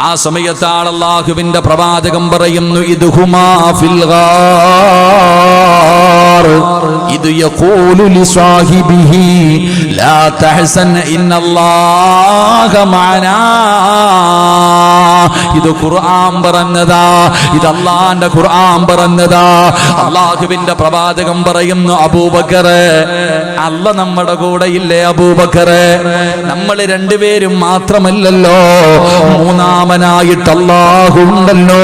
ആ സമയത്താണ് അള്ളാഹുവിന്റെ പ്രവാചകം പറയുന്നു ഇത് ഇത് ഇത് ഖുർആൻ പറഞ്ഞതാ ഇത് അള്ളാന്റെ ഖുർആൻ പറഞ്ഞതാ. അള്ളാഹുവിന്റെ പ്രവാചകം പറയുന്നു അബൂബക്കറെ അല്ല നമ്മുടെ കൂടെ ഇല്ലേ അബൂബക്കറെ നമ്മൾ രണ്ടുപേരും മാത്രമല്ലല്ലോ. അള്ളാഹുണ്ടല്ലോ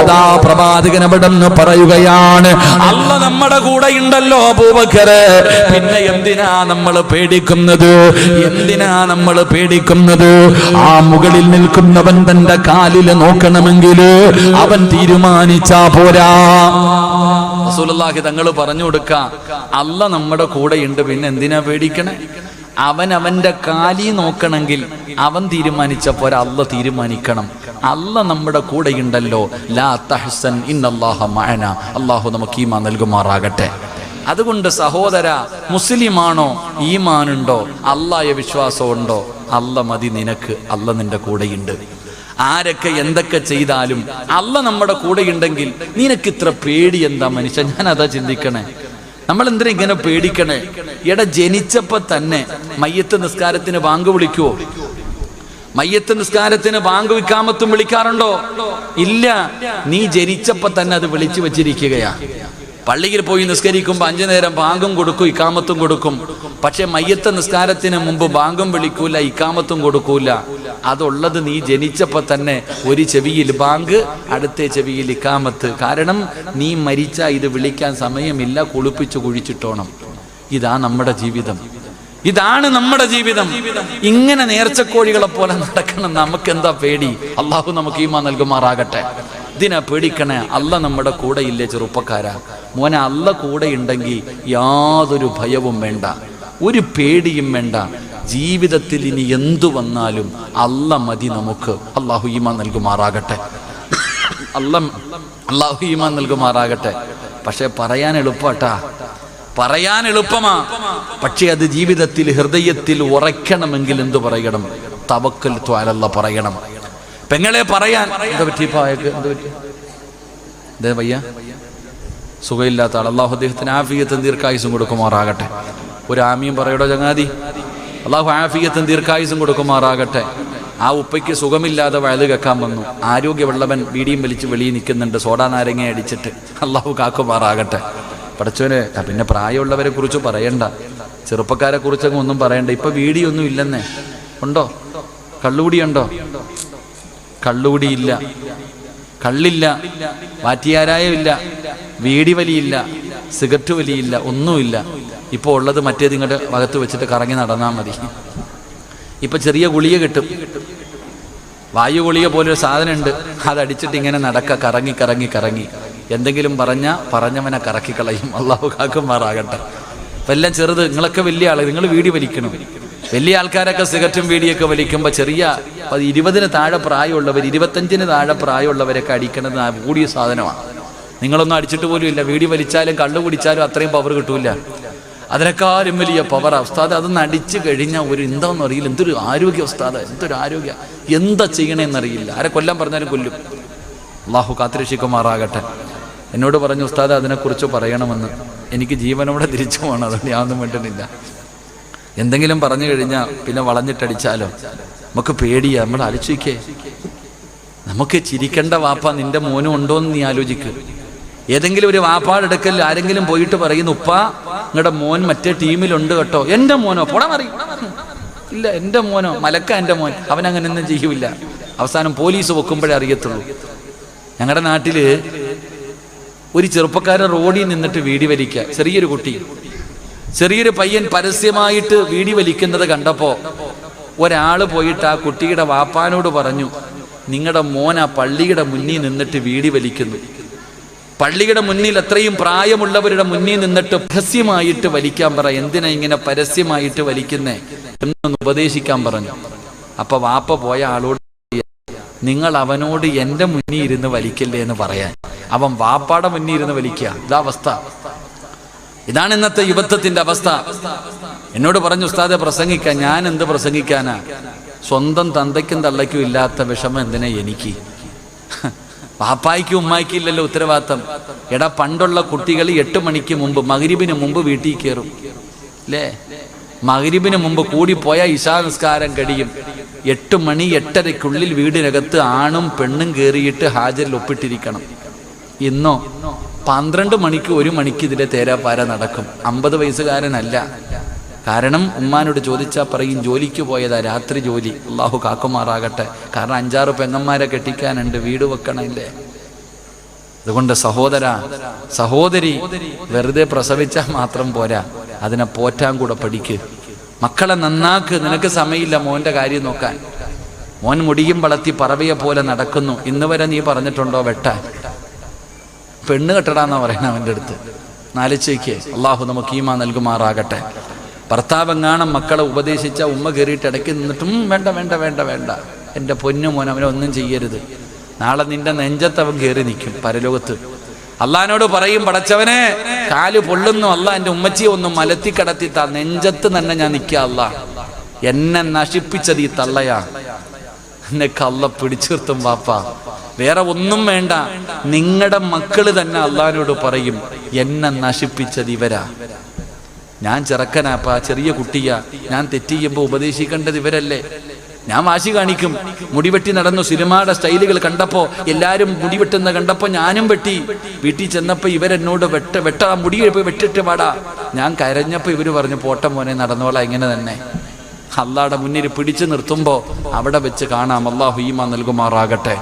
അതാ പ്രവാചകൻ അവിടെ നിന്ന് പറയുകയാണ് അല്ല നമ്മുടെ കൂടെ ഉണ്ടല്ലോ അബൂബക്കറെ പിന്നെ എന്തിനാ നമ്മൾ പേടിക്കുന്നത്? എന്തിനാ നമ്മൾ പേടിക്കുന്നത്? ആ മുകളിൽ നിൽക്കുന്നവൻ തന്റെ കാലിൽ നോക്കണമെങ്കിൽ അവൻ തീരുമാനിച്ചാ പോരാ. റസൂലുള്ളാഹി തങ്ങൾ പറഞ്ഞു കൊടുക്ക അല്ല നമ്മുടെ ഉണ്ട് പിന്നെ എന്തിനാ പേടിക്കണേ? അവൻ അവന്റെ കാലി നോക്കണമെങ്കിൽ അവൻ തീരുമാനിച്ചപ്പോൾ അല്ല തീരുമാനിക്കണം. അല്ല നമ്മുടെ കൂടെയുണ്ടല്ലോ. ലാ തഹ്സൻ ഇന്നല്ലാഹ മഅന. അള്ളാഹു നമുക്ക് ഈമാൻ നൽകുമാറാകട്ടെ. അതുകൊണ്ട് സഹോദര മുസ്ലിമാണോ? ഈമാനുണ്ടോ? വിശ്വാസം വിശ്വാസമുണ്ടോ? അല്ല മതി നിനക്ക്. അല്ല നിന്റെ കൂടെയുണ്ട്. ആരൊക്കെ എന്തൊക്കെ ചെയ്താലും അല്ല നമ്മുടെ കൂടെയുണ്ടെങ്കിൽ നിനക്ക് ഇത്ര പേടി എന്താ മനുഷ്യൻ ഞാൻ അതാ ചിന്തിക്കണേ. നമ്മൾ എന്തിനാ ഇങ്ങനെ പേടിക്കണേ? ഇട ജനിച്ചപ്പോ തന്നെ മയ്യത്ത് നിസ്കാരത്തിന് വാങ്ക് വിളിക്കുവോ? മയ്യത്ത് നിസ്കാരത്തിന് ബാങ്ക് വിക്കാമത്തും വിളിക്കാറുണ്ടോ? ഇല്ല. നീ ജനിച്ചപ്പോ തന്നെ അത് വിളിച്ചു വെച്ചിരിക്കുകയാ. പള്ളിയിൽ പോയി നിസ്കരിക്കുമ്പോൾ അഞ്ചു നേരം ബാങ്കും കൊടുക്കും ഇക്കാമത്തും കൊടുക്കും. പക്ഷെ മയ്യത്ത് നിസ്കാരത്തിന് മുമ്പ് ബാങ്കും വിളിക്കൂല ഇക്കാമത്തും കൊടുക്കൂല. അതുള്ളത് നീ ജനിച്ചപ്പോൾ തന്നെ ഒരു ചെവിയിൽ ബാങ്ക് അടുത്ത ചെവിയിൽ ഇക്കാമത്ത് കാരണം നീ മരിച്ച ഇത് വിളിക്കാൻ സമയമില്ല കുളിപ്പിച്ച് കുഴിച്ചിട്ടോണം. ഇതാ നമ്മുടെ ജീവിതം. ഇതാണ് നമ്മുടെ ജീവിതം. ഇങ്ങനെ നേർച്ചക്കോഴികളെ പോലെ നടക്കണം. നമുക്ക് എന്താ പേടി? അള്ളാഹു നമുക്ക് ഈമാ നൽകുമാറാകട്ടെ. ഇതിനാ പേടിക്കണേ അല്ല നമ്മുടെ കൂടെ ഇല്ലേ ചെറുപ്പക്കാരാ? മോനെ അല്ല കൂടെ ഉണ്ടെങ്കിൽ യാതൊരു ഭയവും വേണ്ട. ഒരു പേടിയും വേണ്ട. ജീവിതത്തിൽ ഇനി എന്തു വന്നാലും അല്ല മതി നമുക്ക്. അള്ളാഹു ഈമാ നൽകുമാറാകട്ടെ. അല്ല അള്ളാഹു ഈമാൻ നൽകുമാറാകട്ടെ. പക്ഷെ പറയാൻ എളുപ്പാട്ടാ. പറയാൻ എളുപ്പമാ. പക്ഷെ അത് ജീവിതത്തിൽ ഹൃദയത്തിൽ ഉറയ്ക്കണമെങ്കിൽ എന്തു പറയണം? തവക്കൽ ത്വാലല്ല പറയണം. പെങ്ങളെ പറയാൻ. എന്താ പറ്റി എന്താ സുഖമില്ലാത്ത ആൾ അള്ളാഹു അദ്ദേഹത്തിന് ആഫിയത്തും ദീർഘായുസും കൊടുക്കുമാറാകട്ടെ. ഒരു ആമിയും പറയടോ ചങ്ങാതി? അള്ളാഹു ആഫിയത്തും ദീർഘായുസും കൊടുക്കുമാറാകട്ടെ. ആ ഉപ്പയ്ക്ക് സുഖമില്ലാതെ വയത് കേൾക്കാൻ വന്നു. ആരോഗ്യമുള്ളവൻ വീടിയും വലിച്ച് വെളിയിൽ നിൽക്കുന്നുണ്ട്. സോഡാ നാരങ്ങ അടിച്ചിട്ട് അള്ളാഹു കാക്കുമാറാകട്ടെ. പഠിച്ചവന് പിന്നെ പ്രായമുള്ളവരെ കുറിച്ച് പറയണ്ട. ചെറുപ്പക്കാരെ കുറിച്ചൊക്കെ ഒന്നും പറയണ്ട. ഇപ്പൊ വീടിയൊന്നും ഇല്ലെന്നേ. ഉണ്ടോ? കള്ളുകൂടിയുണ്ടോ? കള്ളുകൂടിയില്ല. കള്ളില്ല. വാറ്റിയാരായമില്ല. വീടി വലിയില്ല. സിഗരറ്റ് വലിയില്ല. ഒന്നുമില്ല. ഇപ്പോൾ ഉള്ളത് മറ്റേത് ഇങ്ങോട്ട് വകത്ത് വെച്ചിട്ട് കറങ്ങി നടന്നാൽ മതി. ഇപ്പൊ ചെറിയ ഗുളിക കിട്ടും. വായു ഗുളിക പോലൊരു സാധനം ഉണ്ട് അതടിച്ചിട്ട് ഇങ്ങനെ നടക്ക കറങ്ങി കറങ്ങി കറങ്ങി. എന്തെങ്കിലും പറഞ്ഞ പറഞ്ഞവനെ കറക്കി കളയും അള്ളാഹു കാക്കുമാറാകട്ടെ. അപ്പം എല്ലാം ചെറുത്. നിങ്ങളൊക്കെ വലിയ ആൾ നിങ്ങൾ വീടി വലിക്കണം. വലിയ ആൾക്കാരൊക്കെ സിഗരറ്റും വീടിയൊക്കെ വലിക്കുമ്പോൾ ചെറിയ ഇരുപതിന് താഴെ പ്രായമുള്ളവർ ഇരുപത്തഞ്ചിന് താഴെ പ്രായമുള്ളവരൊക്കെ അടിക്കുന്നത് കൂടിയ സാധനമാണ് നിങ്ങളൊന്നും അടിച്ചിട്ട് പോലും ഇല്ല. വീടി വലിച്ചാലും കള്ളു കുടിച്ചാലും അത്രയും പവർ കിട്ടൂല. അതിനേക്കാളും വലിയ പവർ ഉസ്താദ് അതൊന്ന് അടിച്ചു കഴിഞ്ഞാൽ ഒരു എന്താണെന്ന് അറിയില്ല. എന്തൊരു ആരോഗ്യ ഉസ്താദ് എന്തൊരു ആരോഗ്യ. എന്താ ചെയ്യണേന്നറിയില്ല. ആരെ കൊല്ലാൻ പറഞ്ഞാലും കൊല്ലും. അള്ളാഹു കാത്തിരക്ഷിക്കുമാറാകട്ടെ. എന്നോട് പറഞ്ഞു ഉസ്താദ് അതിനെക്കുറിച്ച് പറയണമെന്ന്. എനിക്ക് ജീവനോടെ തിരിച്ചു പോകണം. അതുകൊണ്ട് ഞാനൊന്നും വേണ്ടുന്നില്ല എന്തെങ്കിലും പറഞ്ഞു കഴിഞ്ഞാൽ പിന്നെ വളഞ്ഞിട്ടടിച്ചാലോ? നമുക്ക് പേടിയാ. നമ്മൾ ആലോചിക്കേ. നമുക്ക് ചിരിക്കേണ്ട വാപ്പ നിന്റെ മോനും ഉണ്ടോ എന്ന് നീ ആലോചിക്ക്. ഏതെങ്കിലും ഒരു വാപ്പാടെടുക്കൽ ആരെങ്കിലും പോയിട്ട് പറയുന്നു ഉപ്പ നിങ്ങളുടെ മോൻ മറ്റേ ടീമിലുണ്ട് കേട്ടോ. എന്റെ മോനോ? പോടാ മറി. ഇല്ല എന്റെ മോനോ? മലക്ക എന്റെ മോൻ. അവൻ അങ്ങനെ ഒന്നും ചെയ്യൂല. അവസാനം പോലീസ് വെക്കുമ്പോഴേ അറിയത്തുള്ളൂ. ഞങ്ങളുടെ നാട്ടിൽ ഒരു ചെറുപ്പക്കാരൻ റോഡിൽ നിന്നിട്ട് വീടി വലിക്കുക ചെറിയൊരു കുട്ടി. ചെറിയൊരു പയ്യൻ പരസ്യമായിട്ട് വീടി വലിക്കുന്നത് കണ്ടപ്പോ ഒരാൾ പോയിട്ട് ആ കുട്ടിയുടെ വാപ്പാനോട് പറഞ്ഞു നിങ്ങളുടെ മോൻ ആ പള്ളിയുടെ മുന്നിൽ നിന്നിട്ട് വീടി വലിക്കുന്നു. പള്ളിയുടെ മുന്നിൽ അത്രയും പ്രായമുള്ളവരുടെ മുന്നിൽ നിന്നിട്ട് പരസ്യമായിട്ട് വലിക്കാൻ പറ എന്തിനാ ഇങ്ങനെ പരസ്യമായിട്ട് വലിക്കുന്നേ? എന്നൊന്ന് ഉപദേശിക്കാൻ പറഞ്ഞു. അപ്പൊ വാപ്പ പോയ ആളോട് നിങ്ങൾ അവനോട് എന്റെ മുന്നിൽ ഇരുന്ന് വലിക്കല്ലേ എന്ന് പറയാൻ. അവൻ വാപ്പാടെ മുന്നിൽ ഇരുന്ന് വലിക്കുക ഇതാ അവസ്ഥ. ഇതാണ് ഇന്നത്തെ യുവത്വത്തിന്റെ അവസ്ഥ. എന്നോട് പറഞ്ഞു ഉസ്താദെ പ്രസംഗിക്കാൻ ഞാൻ എന്ത് പ്രസംഗിക്കാനാ? സ്വന്തം തന്തയ്ക്കും തള്ളയ്ക്കും ഇല്ലാത്ത വിഷമം എന്തിനാ എനിക്ക്? പാപ്പായ്ക്കും ഉമ്മായ്ക്കും ഇല്ലല്ലോ ഉത്തരവാദിത്തം. എടാ പണ്ടുള്ള കുട്ടികൾ എട്ട് മണിക്ക് മുമ്പ് മകരിബിന് മുമ്പ് വീട്ടിൽ കയറും അല്ലേ മകരിബിന് മുമ്പ് കൂടിപ്പോയാൽ ഇശാ നിസ്കാരം കഴിയും. എട്ട് മണി എട്ടരയ്ക്കുള്ളിൽ വീടിനകത്ത് ആണും പെണ്ണും കയറിയിട്ട് ഹാജരിൽ ഒപ്പിട്ടിരിക്കണം. ഇന്നോ? പന്ത്രണ്ട് മണിക്ക് ഒരു മണിക്ക് ഇതിലെ തേരാപ്പാര നടക്കും. അമ്പത് വയസ്സുകാരനല്ല. കാരണം ഉമ്മാനോട് ചോദിച്ചാൽ പറയും ജോലിക്ക് പോയതാ രാത്രി ജോലി. അള്ളാഹു കാക്കുമാറാകട്ടെ. കാരണം അഞ്ചാറ് പെങ്ങന്മാരെ കെട്ടിക്കാനുണ്ട് വീട് വെക്കണമില്ലേ അതുകൊണ്ട് സഹോദര സഹോദരി വെറുതെ പ്രസവിച്ചാൽ മാത്രം പോരാ. അതിനെ പോറ്റാൻ കൂടെ പഠിക്ക്. മക്കളെ നന്നാക്ക് നിനക്ക് സമയമില്ല മോന്റെ കാര്യം നോക്കാൻ. മോൻ മുടിയും വളർത്തി പറവയെ പോലെ നടക്കുന്നു. ഇന്ന് വരെ നീ പറഞ്ഞിട്ടുണ്ടോ വെട്ടാൻ പെണ്ണ് കെട്ടടാന്നാ പറയണ അവന്റെ അടുത്ത്. നാലിച്ചയ്ക്ക് അള്ളാഹു നമുക്ക് ഈമാ നൽകുമാറാകട്ടെ. ഭർത്താവെങ്ങാണം മക്കളെ ഉപദേശിച്ച ഉമ്മ കയറിയിട്ട് ഇടയ്ക്ക് നിന്നിട്ടും വേണ്ട വേണ്ട വേണ്ട വേണ്ട. എന്റെ പൊന്നു മോൻ അവനെ ഒന്നും ചെയ്യരുത്. നാളെ നിന്റെ നെഞ്ചത്ത് അവൻ കയറി നിൽക്കും പരലോകത്ത്. അള്ളഹാനോട് പറയും പടച്ചവനെ കാൽ പൊള്ളുന്നു. അല്ല എന്റെ ഉമ്മച്ചിയെ ഒന്ന് മലത്തി കടത്തി താ. നെഞ്ചത്ത് തന്നെ ഞാൻ നിൽക്കുക അല്ല എന്നെ നശിപ്പിച്ചത് ഈ തള്ളയാ. എന്നെ കള്ള പിടിച്ചിർത്തും വാപ്പ. വേറെ ഒന്നും വേണ്ട. നിങ്ങളുടെ മക്കൾ തന്നെ അള്ളഹാനോട് പറയും എന്നെ നശിപ്പിച്ചത് ഇവരാ. ഞാൻ ചെറുക്കനാപ്പാ ചെറിയ കുട്ടിയാ. ഞാൻ തെറ്റിയുമ്പോ ഉപദേശിക്കേണ്ടത് ഇവരല്ലേ? ഞാൻ വാശി കാണിക്കും. മുടിവെട്ടി നടന്നു സിനിമയുടെ സ്റ്റൈലുകൾ കണ്ടപ്പോ എല്ലാരും മുടിവെട്ടുന്ന കണ്ടപ്പോ ഞാനും വെട്ടി. വീട്ടിൽ ചെന്നപ്പോ ഇവരെന്നോട് വെട്ട വെട്ട മുടി പോയി വെട്ടിട്ട് പാടാ ഞാൻ കരഞ്ഞപ്പോ ഇവർ പറഞ്ഞു പോട്ട മോനെ നടന്നോളാം ഇങ്ങനെ തന്നെ. അള്ളാടെ മുന്നിൽ പിടിച്ചു നിർത്തുമ്പോ അവിടെ വെച്ച് കാണാം അള്ളാഹു ഈമ നൽകുമാറാകട്ടെ.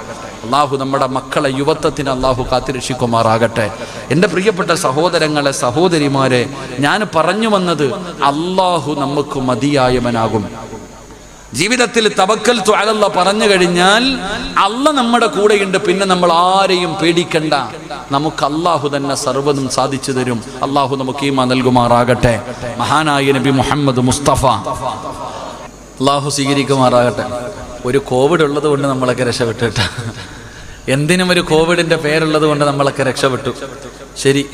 അള്ളാഹു നമ്മുടെ മക്കളെ യുവത്വത്തിന് അള്ളാഹു കാത്തിരക്ഷിക്കുമാറാകട്ടെ. എന്റെ പ്രിയപ്പെട്ട സഹോദരങ്ങളെ സഹോദരിമാരെ ഞാൻ പറഞ്ഞു വന്നത് അള്ളാഹു നമുക്ക് മതിയായവനാകും. ജീവിതത്തിൽ തവക്കൽ ത്വാലല്ല പറഞ്ഞു കഴിഞ്ഞാൽ അല്ല നമ്മുടെ കൂടെയുണ്ട് പിന്നെ നമ്മൾ ആരെയും പേടിക്കണ്ട. നമുക്ക് അള്ളാഹു തന്നെ സർവതും സാധിച്ചു തരും. അള്ളാഹു നമുക്ക് ഈമ നൽകുമാറാകട്ടെ. മഹാനായ നബി മുഹമ്മദ് മുസ്തഫ. അള്ളാഹു സ്വീകരിക്കുമാറാകട്ടെ. ഒരു കോവിഡ് ഉള്ളത് കൊണ്ട് നമ്മളൊക്കെ രക്ഷപ്പെട്ടു കേട്ടോ. എന്തിനും ഒരു കോവിഡിന്റെ പേരുള്ളത് കൊണ്ട് നമ്മളൊക്കെ രക്ഷപ്പെട്ടു. ശരി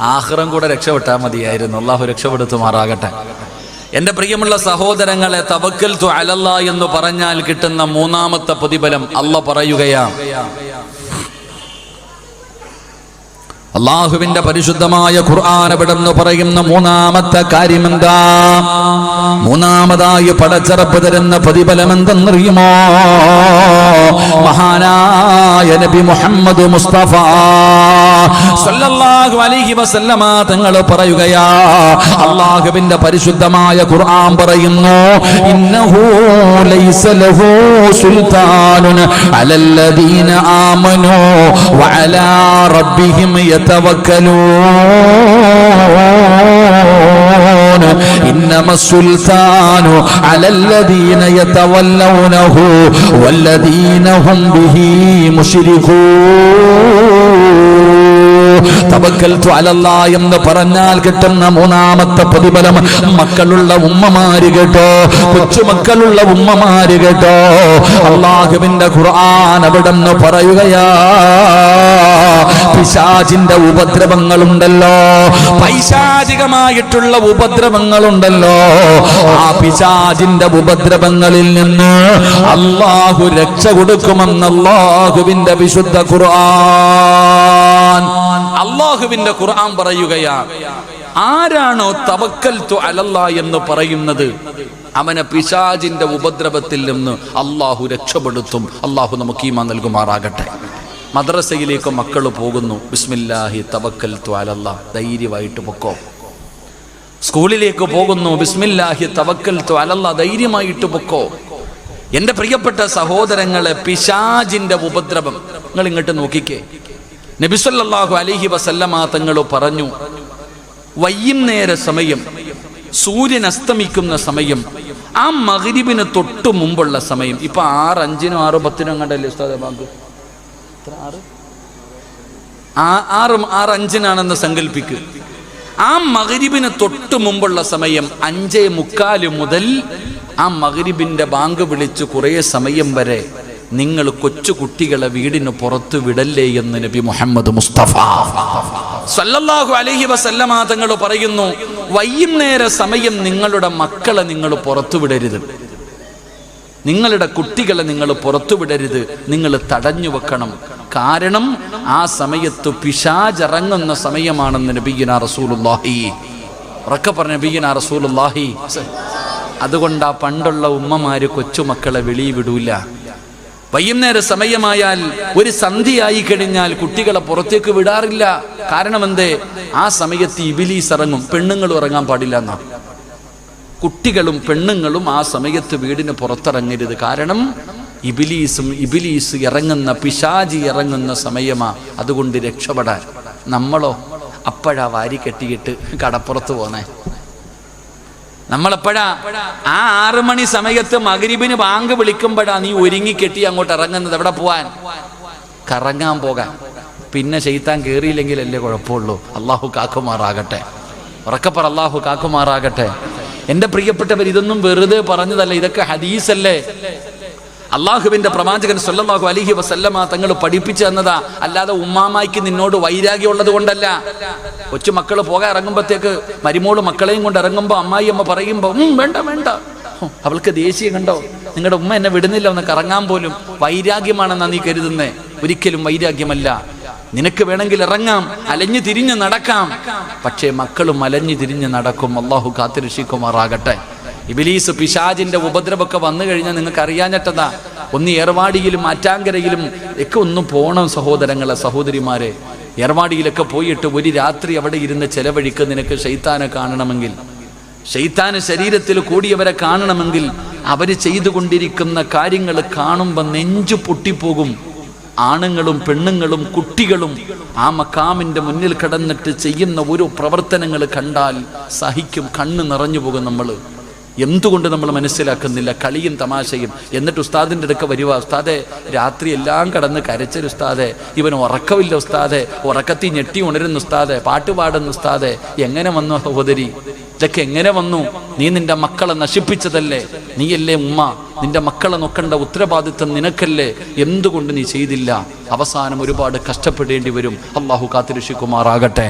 ആഹ്റം കൂടെ രക്ഷപ്പെട്ടാൽ മതിയായിരുന്നു. അള്ളാഹു രക്ഷപ്പെടുത്തുമാറാകട്ടെ. എന്റെ പ്രിയമുള്ള സഹോദരങ്ങളെ തവക്കൽ തു അലല്ല എന്ന് പറഞ്ഞാൽ കിട്ടുന്ന മൂന്നാമത്തെ പ്രതിഫലം അല്ല പറയുകയാ അള്ളാഹുവിന്റെ പരിശുദ്ധമായ ഖുർആൻ എവിടെന്ന് പറയുന്ന മൂന്നാമത്തെ കാര്യം എന്താ മൂന്നാമതായി പടച്ചറപ്പ് തരുന്ന പ്രതിഫലം എന്തെന്നറിയുമോ മഹാനായ നബി മുഹമ്മദ് മുസ്തഫ സല്ലല്ലാഹു അലൈഹി വസല്ലമ തങ്ങൾ പറയുകയാ അള്ളാഹുവിന്റെ പരിശുദ്ധമായ ഖുർആൻ പറയുന്നു ഇന്നഹു ലൈസ ലഹു സുൽത്താനുൻ അലല്ലദീന ആമനു വഅലാ റബ്ബിഹിം يتوكلون إنما السلطان على الذين يتولونه والذين هم به مشركون തവക്കൽത്തു അലല്ല എന്ന് പറഞ്ഞാൽ കിട്ടുന്ന മൂന്നാമത്തെ പ്രതിഫലം മക്കളുള്ള ഉമ്മമാര് കേട്ടോ കൊച്ചുമക്കളുള്ള ഉമ്മമാര് കേട്ടോ അള്ളാഹുവിന്റെ ഖുർആൻ അവിടെ നിന്ന് പറയുകയാ പിശാചിന്റെ ഉപദ്രവങ്ങളുണ്ടല്ലോ. പൈശാചികമായിട്ടുള്ള ഉപദ്രവങ്ങളുണ്ടല്ലോ. ആ പിശാചിന്റെ ഉപദ്രവങ്ങളിൽ നിന്ന് അള്ളാഹു രക്ഷ കൊടുക്കുമെന്ന് അള്ളാഹുവിന്റെ വിശുദ്ധ ഖുർആൻ. അള്ളാഹുവിന്റെ ഖുർആൻ പറയുകയാ ആരാണോ തവക്കൽ അലല്ല എന്ന് പറയുന്നത്? അവനെ പിശാജിന്റെ ഉപദ്രവത്തിൽ നിന്ന് അള്ളാഹു രക്ഷപ്പെടുത്തും. അള്ളാഹു നമുക്ക് ഈമാ നൽകുമാറാകട്ടെ. മദ്രസയിലേക്ക് മക്കൾ പോകുന്നു. ബിസ്മില്ലാഹി തവക്കൽ ത്വാലല്ല ധൈര്യമായിട്ട് പൊക്കോ. സ്കൂളിലേക്ക് പോകുന്നു. ബിസ്മില്ലാഹി തവക്കൽ ത്വാലല്ല ധൈര്യമായിട്ട് പൊക്കോ. എന്റെ പ്രിയപ്പെട്ട സഹോദരങ്ങളെ പിശാജിന്റെ ഉപദ്രവം. നിങ്ങൾ ഇങ്ങോട്ട് നോക്കിക്കേ നബിസ്വല്ലാഹു അലിഹി വസല്ലമാ തങ്ങൾ പറഞ്ഞു വൈകുന്നേര സമയം സൂര്യൻ അസ്തമിക്കുന്ന സമയം ആ മകരിബിന് തൊട്ട് മുമ്പുള്ള സമയം. ഇപ്പൊ ആറ് അഞ്ചിനും ആറ് പത്തിനും കണ്ടല്ലേ ഉസ്താദ് ബാങ്ക്? ആറ്? ആറ് ആറ് അഞ്ചിനാണെന്ന് സങ്കല്പിക്കുക ആ മകരിബിന് തൊട്ട് മുമ്പുള്ള സമയം അഞ്ചേ മുക്കാൽ മുതൽ ആ മകരിബിന്റെ ബാങ്ക് വിളിച്ച് കുറേ സമയം വരെ നിങ്ങൾ കൊച്ചു കുട്ടികളെ വീടിന് പുറത്ത് വിടല്ലേ എന്ന് നബി മുഹമ്മദ് മുസ്തഫ. സല്ലല്ലാഹു അലഹി വസല്ലമ തങ്ങൾ പറയുന്നു വൈകുന്നേര സമയം നിങ്ങളുടെ മക്കളെ നിങ്ങൾ പുറത്തു വിടരുത്. നിങ്ങളുടെ കുട്ടികളെ നിങ്ങൾ പുറത്തുവിടരുത്. നിങ്ങൾ തടഞ്ഞു വെക്കണം. കാരണം ആ സമയത്ത് പിശാചിറങ്ങുന്ന സമയമാണെന്ന് നബീന റസൂലുല്ലാഹി ഉറക്കെ പറഞ്ഞ നബീന റസൂലുല്ലാഹി അതുകൊണ്ട് ആ പണ്ടുള്ള ഉമ്മമാര് കൊച്ചുമക്കളെ വെളി വിടൂല. വൈകുന്നേര സമയമായാൽ ഒരു സന്ധിയായി കഴിഞ്ഞാൽ കുട്ടികളെ പുറത്തേക്ക് വിടാറില്ല. കാരണം എന്തേ ആ സമയത്ത് ഇബിലീസ് ഇറങ്ങും. പെണ്ണുങ്ങൾ ഇറങ്ങാൻ പാടില്ല എന്നാ. കുട്ടികളും പെണ്ണുങ്ങളും ആ സമയത്ത് വീടിന് പുറത്തിറങ്ങരുത്. കാരണം ഇബിലീസും ഇബിലീസ് ഇറങ്ങുന്ന പിശാജി ഇറങ്ങുന്ന സമയമാ അതുകൊണ്ട് രക്ഷപ്പെടാൻ. നമ്മളോ അപ്പോഴാ വാരി കെട്ടിയിട്ട് കടപ്പുറത്ത് പോന്നേ. നമ്മളെപ്പോഴാ? ആ ആറ് മണി സമയത്ത് മകരിബിന് ബാങ്ക് വിളിക്കുമ്പോഴാ നീ ഒരുങ്ങി കെട്ടി അങ്ങോട്ട് ഇറങ്ങുന്നത്. എവിടെ പോവാൻ? കറങ്ങാൻ പോകാൻ. പിന്നെ ചെയ്ത്താൻ കയറിയില്ലെങ്കിലല്ലേ കുഴപ്പമുള്ളൂ. അള്ളാഹു കാക്കുമാറാകട്ടെ. ഉറക്കപ്പറ അള്ളാഹു കാക്കുമാറാകട്ടെ. എന്റെ പ്രിയപ്പെട്ടവർ ഇതൊന്നും വെറുതെ പറഞ്ഞതല്ല. ഇതൊക്കെ ഹദീസല്ലേ? അള്ളാഹുവിന്റെ പ്രവാചകൻ സല്ലല്ലാഹു അലൈഹി വസല്ലമ തങ്ങൾ പഠിപ്പിച്ചു തന്നതാ. അല്ലാതെ ഉമ്മാമായ്ക്ക് നിന്നോട് വൈരാഗ്യം ഉള്ളത് കൊണ്ടല്ല. കൊച്ചു മക്കൾ പോകാൻ ഇറങ്ങുമ്പോഴത്തേക്ക് മരുമോൾ മക്കളെയും കൊണ്ട് ഇറങ്ങുമ്പോൾ അമ്മായി അമ്മ പറയുമ്പോൾ വേണ്ട വേണ്ട. അവൾക്ക് ദേഷ്യം കണ്ടോ? നിങ്ങളുടെ ഉമ്മ എന്നെ വിടുന്നില്ല ഒന്ന് കറങ്ങാൻ പോലും. വൈരാഗ്യമാണെന്നാ നീ കരുതുന്നേ. ഒരിക്കലും വൈരാഗ്യമല്ല. നിനക്ക് വേണമെങ്കിൽ ഇറങ്ങാം അലഞ്ഞു തിരിഞ്ഞ് നടക്കാം. പക്ഷേ മക്കളും അലഞ്ഞു തിരിഞ്ഞ് നടക്കും. അള്ളാഹു കാത്തിരക്ഷിക്കുമാറാകട്ടെ. ഇബിലീസ് പിശാജിന്റെ ഉപദ്രവമൊക്കെ വന്നു കഴിഞ്ഞാൽ നിങ്ങൾക്ക് അറിയാഞ്ഞിട്ടതാ. ഒന്ന് ഏർവാടിയിലും ആറ്റാങ്കരയിലും ഒക്കെ ഒന്ന് പോണം സഹോദരങ്ങളെ സഹോദരിമാരെ. ഏർവാടിയിലൊക്കെ പോയിട്ട് ഒരു രാത്രി അവിടെ ഇരുന്ന് ചെലവഴിക്ക്. നിനക്ക് ഷെയ്ത്താനെ കാണണമെങ്കിൽ ഷെയ്ത്താന് ശരീരത്തിൽ കൂടിയവരെ കാണണമെങ്കിൽ അവർ ചെയ്തുകൊണ്ടിരിക്കുന്ന കാര്യങ്ങൾ കാണുമ്പോൾ നെഞ്ചു പൊട്ടിപ്പോകും. ആണുങ്ങളും പെണ്ണുങ്ങളും കുട്ടികളും ആ മക്കാമിന്റെ മുന്നിൽ കിടന്നിട്ട് ചെയ്യുന്ന ഓരോ പ്രവർത്തനങ്ങൾ കണ്ടാൽ സഹിക്കും കണ്ണ് നിറഞ്ഞു പോകും നമ്മൾ. എന്തുകൊണ്ട് നമ്മൾ മനസ്സിലാക്കുന്നില്ല? കളിയും തമാശയും. എന്നിട്ട് ഉസ്താദിന്റെ അടുക്ക വരുക ഉസ്താദെ രാത്രി എല്ലാം കടന്ന് കരച്ചൊരു ഉസ്താദെ. ഇവൻ ഉറക്കമില്ല ഉസ്താദെ. ഉറക്കത്തി ഞെട്ടി ഉണരുന്ന ഉസ്താദെ. പാട്ട് പാടുന്ന ഉസ്താദെ. എങ്ങനെ വന്നു സഹോദരി? ഇതൊക്കെ എങ്ങനെ വന്നു? നീ നിന്റെ മക്കളെ നശിപ്പിച്ചതല്ലേ? നീയല്ലേ ഉമ്മ? നിന്റെ മക്കളെ നോക്കേണ്ട ഉത്തരവാദിത്വം നിനക്കല്ലേ? എന്തുകൊണ്ട് നീ ചെയ്തില്ല? അവസാനം ഒരുപാട് കഷ്ടപ്പെടേണ്ടി വരും. അള്ളാഹു കാത്തിരക്ഷിക്കുമാറാകട്ടെ.